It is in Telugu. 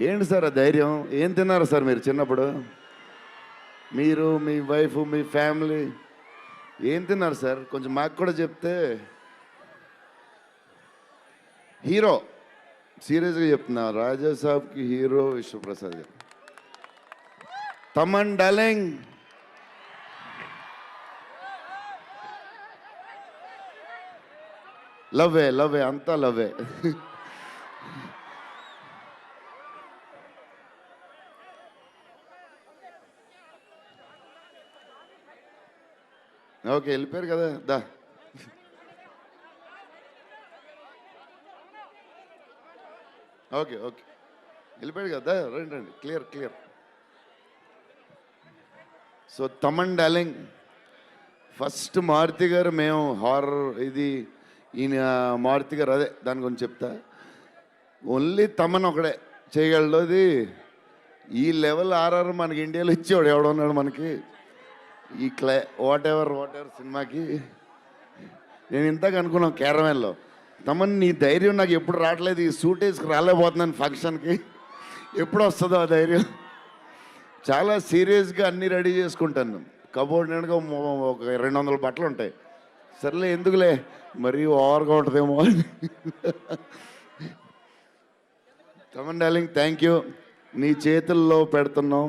ఏంటి సార్ ఆ ధైర్యం? ఏం తిన్నారు సార్ మీరు చిన్నప్పుడు? మీరు మీ వైఫ్ మీ ఫ్యామిలీ ఏం తిన్నారు సార్? కొంచెం మాకు కూడా చెప్తే. హీరో సీరియస్గా చెప్తున్నా రాజా సాబ్కి హీరో విశ్వప్రసాద్ గారు. తమన్ డాలింగ్ లవ్వే లవ్వే అంతా లవ్వే. ఓకే వెళ్ళిపోయారు కదా దా ఓకే ఓకే వెళ్ళిపోయాడు కదా రండి రండి clear clear so Thaman darling first Maruthi గారు మేము హారర్ ఇది ఈయన మారుతి గారు అదే దాని గురించి చెప్తా. ఓన్లీ తమన్ ఒకడే చేయగలడు అది ఈ లెవెల్ ఆర్ఆర్ మనకి ఇండియాలో ఇచ్చేవాడు ఎవడున్నాడు మనకి. ఈ క్లై వాట్ ఎవర్ వాట్ ఎవర్ సినిమాకి. నేను ఇంతకు అనుకున్నాం కేరమేల్లో తమన్ నీ ధైర్యం నాకు ఎప్పుడు రావట్లేదు. ఈ సూట్ వేసుకు రాలేకపోతున్నాను ఫంక్షన్కి. ఎప్పుడు వస్తుందో ఆ ధైర్యం. చాలా సీరియస్గా అన్నీ రెడీ చేసుకుంటాను కబోర్డ్ నిండుగా ఒక రెండు వందల బట్టలు ఉంటాయి. సర్లే ఎందుకులే? మరీ ఓవర్గా ఉంటుందేమో అని. తమన్ డార్లింగ్ థ్యాంక్ యూ నీ చేతుల్లో పెడుతున్నాం.